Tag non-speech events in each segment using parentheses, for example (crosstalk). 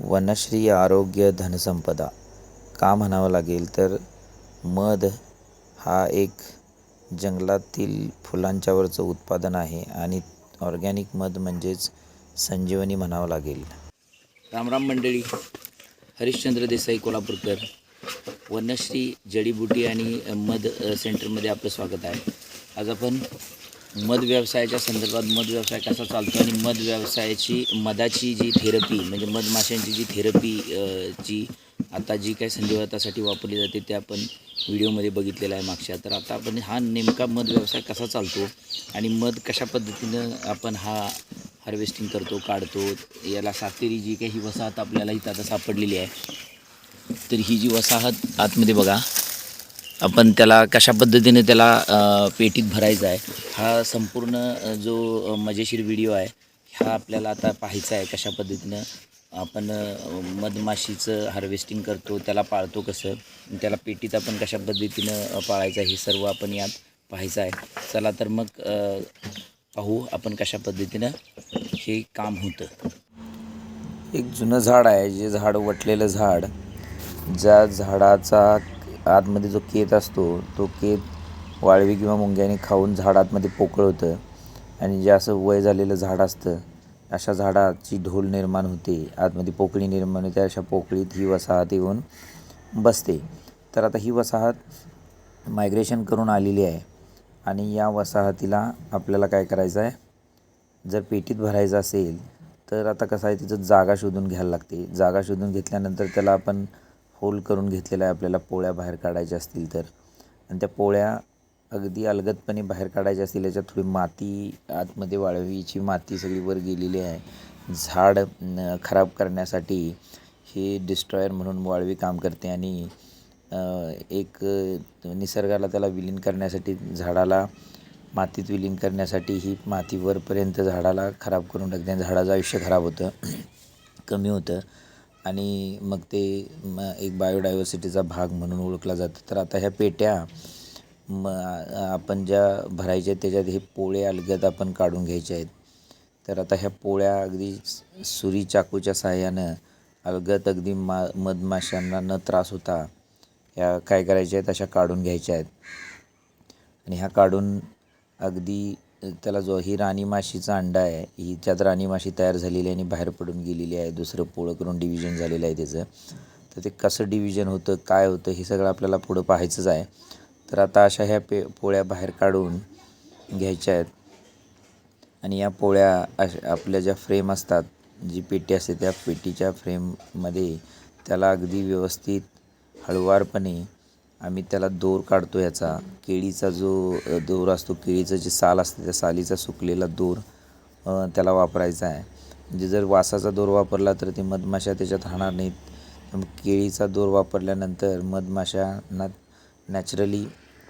वनश्री आरोग्य धनसंपदा. का म्हणावं लागेल तर मध हा एक जंगलातील फुलांच्यावरचं उत्पादन आहे आणि ऑर्गॅनिक मध म्हणजेच संजीवनी म्हणावं लागेल. रामराम मंडळी. हरिश्चंद्र देसाई कोल्हापूरकर. वनश्री जडीबुटी आणि मध सेंटरमध्ये आपलं स्वागत आहे. आज आपण मध व्यवसायाच्या संदर्भात मध व्यवसाय कसा चालतो आणि मध व्यवसायाची मधाची जी थेरपी म्हणजे मधमाशांची जी थेरपी जी आता जी काही संधिवातासाठी वापरली जाते ते आपण व्हिडिओमध्ये बघितलेलं आहे मागच्या. तर आता आपण हा नेमका मध व्यवसाय कसा चालतो आणि मध कशा पद्धतीनं आपण हा हार्वेस्टिंग करतो काढतो याला सातेरी जी काही ही वसाहत आपल्याला इथं आता सापडलेली आहे तर ही जी वसाहत आतमध्ये बघा. आपण त्याला कशा पद्धतीने त्याला पेटीत भरायचा आहे हा संपूर्ण जो मजेशीर व्हिडिओ आहे हा आपल्याला आता पाहायचा आहे कशा पद्धतीनं आपण मधमाशीचं हार्वेस्टिंग करतो त्याला पाळतो कसं त्याला पेटीत आपण कशा पद्धतीनं पाळायचं आहे हे सर्व आपण यात पाहायचं आहे. चला तर मग पाहू आपण कशा पद्धतीनं हे काम होतं. एक जुनं झाड आहे जे झाड वटलेलं झाड ज्या झाडाचा आतमध्ये जो केत असतो तो केत वाळवी किंवा मुंग्याने खाऊन झाड आतमध्ये पोकळ होतं आणि जे असं वय झालेलं झाड असतं अशा झाडाची ढोल निर्माण होते आतमध्ये पोकळी निर्माण होते अशा पोकळीत ही वसाहत येऊन बसते. तर आता ही वसाहत मायग्रेशन करून आलेली आहे आणि या वसाहतीला आपल्याला काय करायचं आहे? जर पेटीत भरायचं असेल तर आता कसं आहे तिचं जागा शोधून घ्यायला लागते. जागा शोधून घेतल्यानंतर त्याला आपण होल करून घेतलेला आहे आपल्याला पोळ्या बाहेर काढायच्या असतील तर. आणि त्या पोळ्या अगदी अलगदपणे बाहेर काढायच्या असतील याच्यात थोडी माती आतमध्ये वाळवीची माती सगळी वर गेलेली आहे. झाड खराब करण्यासाठी हे डिस्ट्रॉयर म्हणून वाळवी काम करते आणि एक निसर्गाला त्याला विलीन करण्यासाठी झाडाला मातीत विलीन करण्यासाठी ही माती वरपर्यंत झाडाला खराब करून टाकते आणि झाडाचं आयुष्य खराब होतं (clears throat) कमी होतं. आणि मग ते म एक बायोडायव्हर्सिटीचा भाग म्हणून ओळखला जातं. तर आता ह्या पेट्या म आपण ज्या भरायच्या आहेत त्याच्यात हे पोळे अलगद आपण काढून घ्यायचे आहेत. तर आता ह्या पोळ्या अगदी सुरी चाकूच्या साहाय्यानं अलगद अगदी मा मधमाशांना न त्रास होता ह्या काय करायच्या आहेत अशा काढून घ्यायच्या आहेत. आणि ह्या काढून अगदी त्याला जो ही राणी माशीचा अंडा आहे ही राणी माशी तयार झालेली आहे आणि बाहेर पडून गेलेली आहे दुसरं पोळं करून डिव्हिजन झालेलं आहे त्याचं. तर ते कसं डिव्हिजन होतं काय होतं हे सगळं आपल्याला पुढं पाहायचंच आहे. तर आता अशा ह्या पे पोळ्या बाहेर काढून घ्यायच्या आहेत. आणि या पोळ्या अशा आपल्या ज्या फ्रेम असतात जी पेटी असते त्या पेटीच्या फ्रेममध्ये त्याला अगदी व्यवस्थित हळुवारपणे आम्ही त्याला दोर काढतो याचा. केळीचा जो दोर असतो केळीचं जे साल असते त्या सालीचा सुकलेला दोर त्याला वापरायचा आहे. म्हणजे जर वासाचा दोर वापरला तर ते मधमाशा त्याच्यात राहणार नाहीत. मग केळीचा दोर वापरल्यानंतर मधमाशांना नॅचरली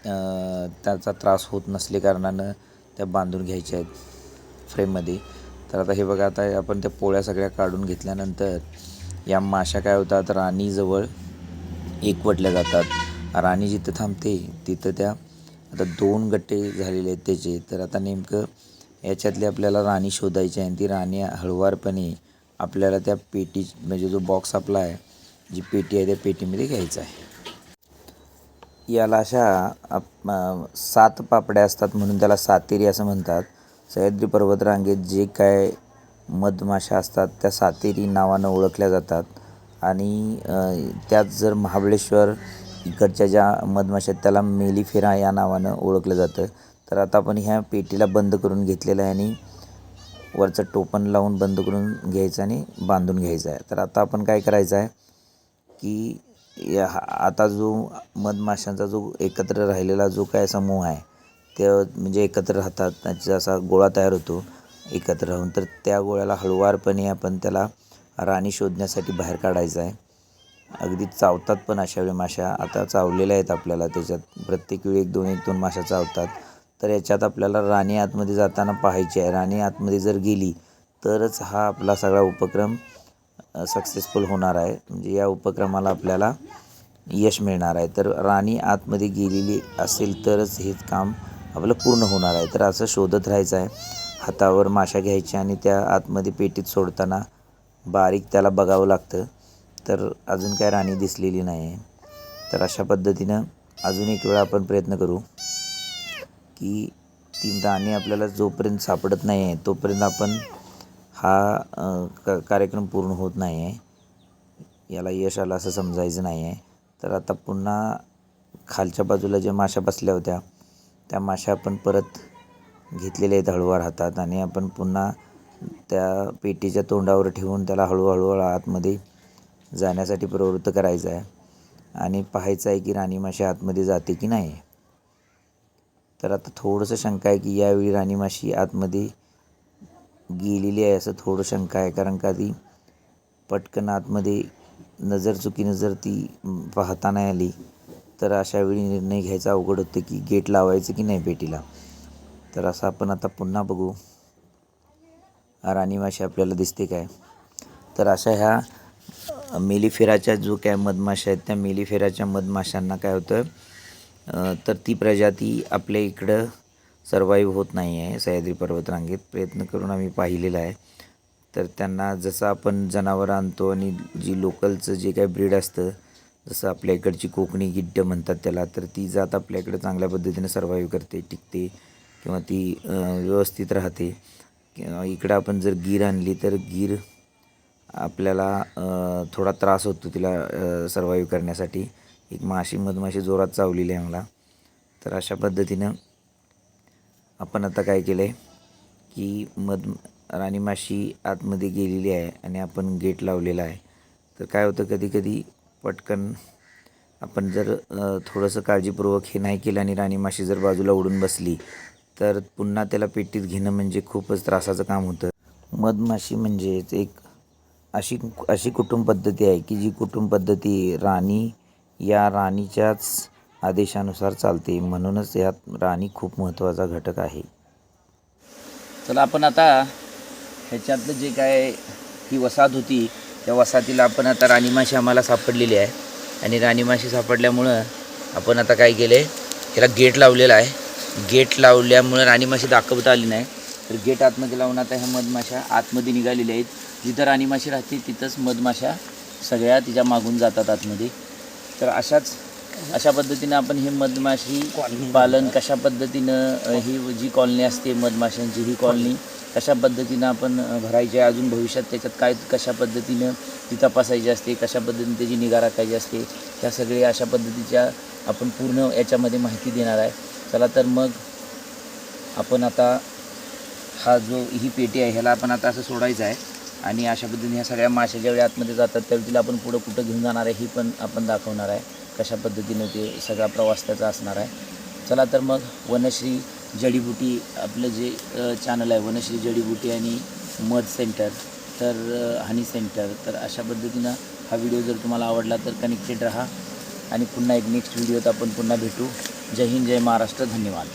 त्याचा त्रास होत नसले कारणानं त्या बांधून घ्यायच्या आहेत फ्रेममध्ये. तर आता हे बघा आता आपण त्या पोळ्या सगळ्या काढून घेतल्यानंतर या माशा काय होतात? राणीजवळ एकवटल्या जातात. राणी जिथं थांबते तिथं त्या आता दोन गट्टे झालेले आहेत त्याचे. तर आता नेमकं याच्यातली आपल्याला राणी शोधायची आहे आणि ती राणी हळुवारपणे आपल्याला त्या पेटी म्हणजे जो बॉक्स आपला आहे जी पेटी आहे त्या पेटीमध्ये घ्यायचा आहे. याला अशा आप- सात पापड्या असतात म्हणून त्याला सातेरी असं म्हणतात. सह्याद्री पर्वतरांगेत जे काय मधमाशा असतात त्या सातेरी नावानं ओळखल्या जातात. आणि त्यात जर महाबळेश्वर इकडच्या ज्या मधमाशा आहेत त्याला मेलीफेरा या नावानं ओळखलं जातं. तर आता आपण ह्या पेटीला बंद करून घेतलेलं आहे आणि वरचं टोपण लावून बंद करून घ्यायचं आणि बांधून घ्यायचं आहे. तर आता आपण काय करायचं आहे की या हा- आता जो मधमाशांचा जो एकत्र राहिलेला जो काय समूह आहे ते म्हणजे एकत्र राहतात त्याचा असा गोळा तयार होतो एकत्र राहून. तर त्या गोळ्याला हळुवारपणे आपण त्याला राणी शोधण्यासाठी बाहेर काढायचं आहे. अगदी चावतात पण अशा वेळी माशा आता चावलेल्या आहेत आपल्याला त्याच्यात. प्रत्येक वेळी एक दोन एक दोन माशा चावतात. तर याच्यात आपल्याला राणी आतमध्ये जाताना पाहायची आहे. राणी आतमध्ये जर गेली तरच हा आपला सगळा उपक्रम सक्सेसफुल होणार आहे. म्हणजे या उपक्रमाला आपल्याला यश मिळणार आहे. तर राणी आतमध्ये गेलेली असेल तरच हे काम आपलं पूर्ण होणार आहे. तर असं शोधत राहायचं आहे. हातावर माशा घ्यायच्या आणि त्या आतमध्ये पेटीत सोडताना बारीक त्याला बघावं लागतं. तर अजून काय राणी दिसलेली नाही आहे तर अशा पद्धतीनं अजून एक वेळा आपण प्रयत्न करू की ती राणी आपल्याला जोपर्यंत सापडत नाही आहे तोपर्यंत आपण हा क कार्यक्रम पूर्ण होत नाही आहे याला यश आलं असं समजायचं नाही आहे तर आता पुन्हा खालच्या बाजूला ज्या माशा बसल्या होत्या त्या माशा आपण परत घेतलेल्या आहेत हळूवार हातात आणि आपण पुन्हा त्या पेटीच्या तोंडावर ठेवून त्याला हळूहळू आतमध्ये जाण्यासाठी प्रवृत्त करायचं आहे. आणि पाहायचं आहे की राणी माशी आतमध्ये जाते की नाही. तर आता थोडंसं शंका आहे की यावेळी राणी माशी आतमध्ये गेलेली आहे असं थोडं शंका आहे. कारण का ती पटकन आतमध्ये नजर चुकीनं जर ती पाहताना पाहता नाही आली तर अशा वेळी निर्णय घ्यायचा अवघड होतं की गेट लावायचं की नाही पेटीला. तर असं आपण आता पुन्हा बघू. राणी माशी आपल्याला दिसते काय? तर अशा ह्या मेलीफेराच्या जो काय मधमाशा आहेत त्या मेलीफेराच्या मधमाशांना काय होतं तर ती प्रजाती आपल्या इकडं सर्वाईव्ह होत नाही आहे सह्याद्री पर्वतरांगेत. प्रयत्न करून आम्ही पाहिलेलं आहे. तर त्यांना जसं आपण जनावरं आणतो आणि जी लोकलचं जे काही ब्रीड असतं जसं आपल्या इकडची कोकणी गिड्ड म्हणतात त्याला तर ती जात आपल्याकडे चांगल्या पद्धतीने सर्वाईव्ह करते टिकते किंवा ती व्यवस्थित राहते. किंवा इकडं आपण जर गीर आणली तर गीर आपल्याला थोडा त्रास होतो तिला सर्वाईव्ह करण्यासाठी. एक माशी मधमाशी जोरात चावलेली आहे मला तर अशा पद्धतीनं आपण आता काय केलं आहे की मध राणी माशी आतमध्ये गेलेली आहे आणि आपण गेट लावलेला आहे. तर काय होतं कधीकधी पटकन आपण जर थोडंसं काळजीपूर्वक हे नाही केलं आणि राणी माशी जर बाजूला उडून बसली तर पुन्हा त्याला पेटीत घेणं म्हणजे खूपच त्रासाचं काम होतं. मधमाशी म्हणजेच एक अशी अशी कुटुंब पद्धती आहे की जी कुटुंब पद्धती राणी या राणीच्याच आदेशानुसार चालते. म्हणूनच यात राणी खूप महत्त्वाचा घटक आहे. चला आपण आता ह्याच्यातलं जे काय ही वसाहत होती त्या वसाहतीला आपण आता राणीमाशी आम्हाला सापडलेली आहे. आणि राणीमाशी सापडल्यामुळं आपण आता काय केलं आहे त्याला गेट लावलेला आहे. गेट लावल्यामुळं राणीमाशी दाखवता आली नाही. तर गेट आतमध्ये लावून आता ह्या मधमाशा आतमध्ये निघालेल्या आहेत. जिथं राणीमाशी राहते तिथंच मधमाशा सगळ्या तिच्या मागून जातात आतमध्ये. तर अशाच अशा पद्धतीनं आपण हे मधमाशी पालन कशा पद्धतीनं ही जी कॉलनी असते मधमाशांची ही कॉलनी कशा पद्धतीनं आपण भरायची आहे अजून भविष्यात त्याच्यात काय कशा पद्धतीनं ती तपासायची असते कशा पद्धतीने त्याची निगा राखायची असते ह्या सगळे अशा पद्धतीच्या आपण पूर्ण याच्यामध्ये माहिती देणार आहे. चला तर मग आपण आता हा जो ही पेटी आहे ह्याला आपण आता असं सोडायचं आहे. आणि अशा पद्धतीने ह्या सगळ्या माशा ज्यावेळी आतमध्ये जातात त्यावेळी तिला आपण पुढं कुठं घेऊन जाणार आहे ही पण आपण दाखवणार आहे. कशा पद्धतीने ते सगळा प्रवास त्याचा असणार आहे. चला तर मग वनश्री जडीबुटी आपलं जे चॅनल आहे वनश्री जडीबुटी आणि मध सेंटर तर हनी सेंटर तर अशा पद्धतीनं हा व्हिडिओ जर तुम्हाला आवडला तर कनेक्टेड राहा. आणि पुन्हा एक नेक्स्ट व्हिडिओत आपण पुन्हा भेटू. जय हिंद जय महाराष्ट्र धन्यवाद.